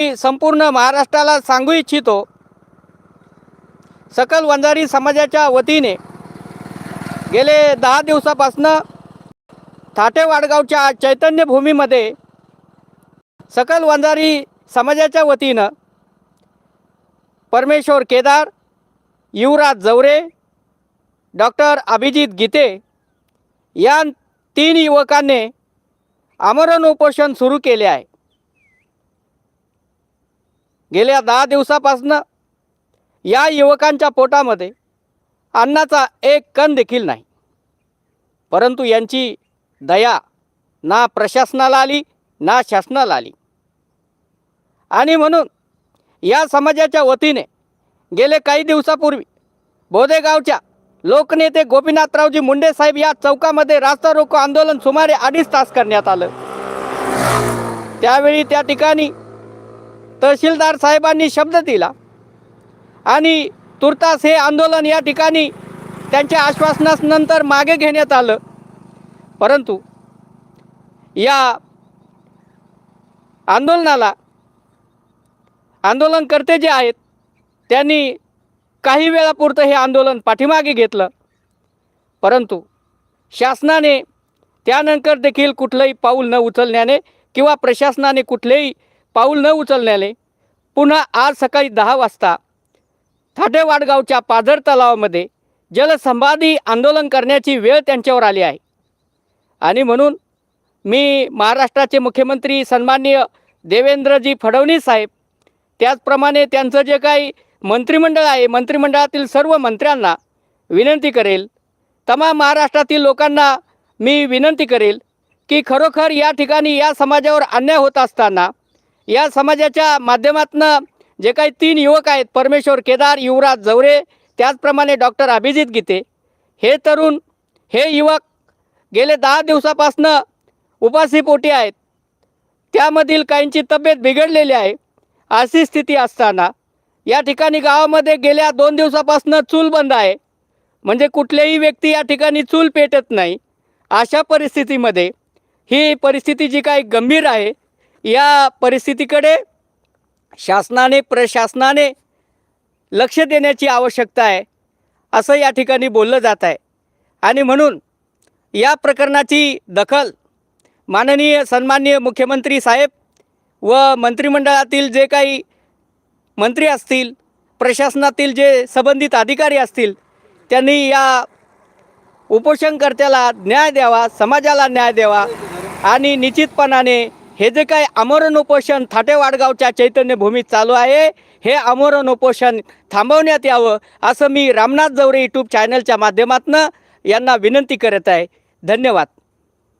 मी संपूर्ण महाराष्ट्राला सांगू इच्छितो. सकल वंजारी समाजाच्या वतीने गेले दहा दिवसापासनं थाटे वाडगावच्या चैतन्यभूमीमध्ये सकल वंजारी समाजाच्या वतीनं परमेश्वर केदार युवराज जवरे डॉक्टर अभिजित गीते या तीन युवकांनी आमरण उपोषण सुरू केले आहे. गेल्या दहा दिवसापासनं या युवकांच्या पोटामध्ये अन्नाचा एक कण देखील नाही. परंतु यांची दया ना प्रशासनाला आली ना शासनाला आली. आणि म्हणून या समाजाच्या वतीने गेले काही दिवसापूर्वी बोदेगावच्या लोकनेते गोपीनाथरावजी मुंडे साहेब या चौकामध्ये रास्ता रोको आंदोलन सुमारे अडीच तास करण्यात आलं. त्यावेळी त्या ठिकाणी तहसीलदार साहेबांनी शब्द दिला. आणि तुर्तास हे आंदोलन या ठिकाणी त्यांच्या आश्वासनानंतर मागे घेण्यात आलं. परंतु या आंदोलनाला आंदोलनकर्ते जे आहेत त्यांनी काही वेळापुरतं हे आंदोलन पाठीमागे घेतलं. परंतु शासनाने त्यानंतर देखील कुठलंही पाऊल न उचलण्याने किंवा प्रशासनाने कुठलेही पाऊल न उचलण्याने पुन्हा आज सकाळी दहा वाजता थाटेवाडगावच्या पाझर तलावामध्ये जलसंबाधी आंदोलन करण्याची वेळ त्यांच्यावर आली आहे. आणि म्हणून मी महाराष्ट्राचे मुख्यमंत्री सन्माननीय देवेंद्रजी फडणवीस साहेब त्याचप्रमाणे त्यांचं जे काही मंत्रिमंडळ आहे मंत्रिमंडळातील सर्व मंत्र्यांना विनंती करेल. तमाम महाराष्ट्रातील लोकांना मी विनंती करेल की खरोखर या ठिकाणी या समाजावर अन्याय होत असताना या समाजाच्या माध्यमातनं जे काही तीन युवक आहेत परमेश्वर केदार युवराज जवरे त्याचप्रमाणे डॉक्टर अभिजित गीते हे तरुण हे युवक गेले दहा दिवसापासनं उपासीपोटी आहेत. त्यामधील काहींची तब्येत बिघडलेली आहे. अशी स्थिती असताना या ठिकाणी गावामध्ये गेल्या दोन दिवसापासून चूल बंद आहे. म्हणजे कुठल्याही व्यक्ती या ठिकाणी चूल पेटत नाही. अशा परिस्थितीमध्ये ही परिस्थिती जी काही गंभीर आहे या परिस्थितीकडे शासनाने प्रशासनाने लक्ष देण्याची आवश्यकता आहे असं या ठिकाणी बोललं जात आहे. आणि म्हणून या प्रकरणाची दखल माननीय सन्माननीय मुख्यमंत्री साहेब व मंत्रिमंडळातील जे काही मंत्री असतील प्रशासनातील जे संबंधित अधिकारी असतील त्यांनी या उपोषणकर्त्याला न्याय द्यावा समाजाला न्याय द्यावा आणि निश्चितपणाने हे जे काय आमरण उपोषण थाटेवाडगावच्या चैतन्यभूमीत चालू आहे हे आमरण उपोषण थांबवण्यात यावं असं मी रामनाथ जवरे यूट्यूब चॅनलच्या माध्यमातून यांना विनंती करत आहे. धन्यवाद.